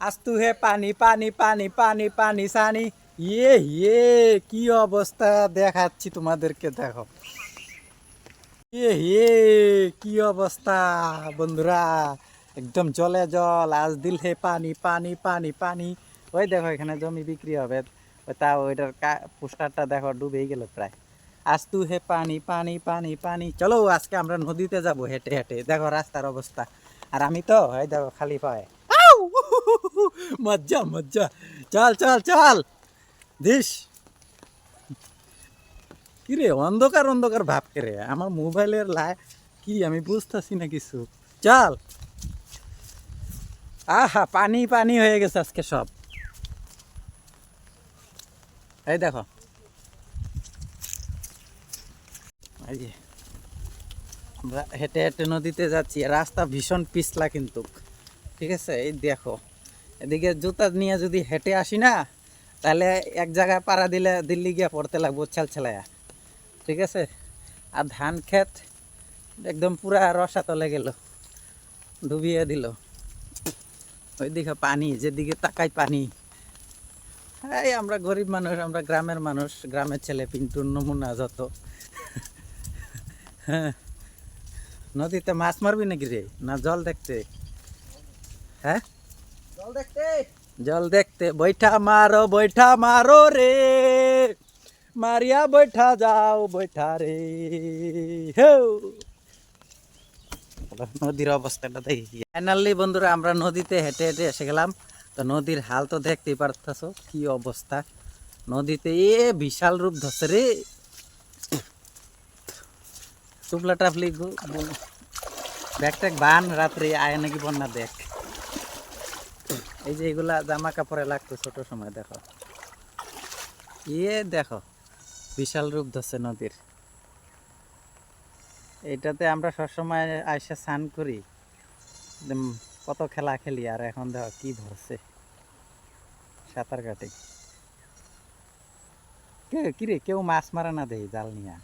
আস্তু হে পানি পানি পানি পানি পানি, সানি। ইয়ে ইয়ে কি অবস্থা দেখাচ্ছি তোমাদেরকে, দেখো। ইয়ে ইয়ে কি অবস্থা, বন্ধুরা? একদম জলে জল, আজ দিল হে পানি পানি পানি পানি। ওই দেখো, এখানে জমি বিক্রি হবে। তা, ওইটার পোস্টারটা দেখো, ডুবেই গেল প্রায়। আস্তু হে পানি পানি পানি পানি। চলো, আজকে আমরা নদীতে যাব হেঁটে হেঁটে। দেখো, রাস্তার অবস্থা। আর আমি তো এই দেখো, খালি পায়ে! মজ্জা মজ্জা। চল চল চল। দিস। কিরে, অন্ধকার অন্ধকার ভাব রে আমার মোবাইলের লাই কি, আমি বুঝতেছি না কিছু। চল। আহা, পানি পানি হয়ে গেছে আজকে সব। এই দেখো। আমরা হেঁটে হেঁটে নদীতে যাচ্ছি। রাস্তা ভীষণ পিছলা কিন্তু। ঠিক আছে? এই দেখো। এদিকে জুতা নিয়ে যদি হেঁটে আসি না, তাহলে এক জায়গায় পাড়া দিলে দিল্লি গিয়ে পড়তে লাগবো ছাল ছালায়া ঠিক আছে? আর ধান ক্ষেত একদম পুরা রসা তলে গেল, ডুবিয়ে দিল। ওইদিকে পানি, যেদিকে তাকাই পানি। এই আমরা গরিব মানুষ, আমরা গ্রামের মানুষ, গ্রামের ছেলে পিন্টুর নমুনা যত। হ্যাঁ। নদীতে মাছ মারবি নাকি রে? না জল দেখতে? হ্যাঁ? জল দেখতে? বৈঠা মারো বৈঠা মারো রে। মারিয়া বৈঠা যাও, বৈঠা রে। নদীর অবস্থাটা দেখি। ফাইনালি বন্ধুরা, আমরা নদীতে হেঁটে হেঁটে এসে গেলাম। তো নদীর হাল তো দেখতেই পারতেছো, কি অবস্থা। নদীতে এ বিশাল রূপ ধরছে রে। টুপলা টাপলি ব্যাগ ট্যাগ বান, রাত্রে আয় নাকি বন্যা দেখ। এই যে এগুলা জামা কাপড়ে লাগতো ছোট সময়, দেখো। ইয়ে দেখো, বিশাল রূপ ধরছে নদীর। এটাতে আমরা সবসময় আইসা স্নান করি। কত খেলা খেলি, আর এখন দেখো কি ধরছে। সাঁতার কাটে। কে, কিরে, কেউ মাছ মারে না দেই জাল নিয়া?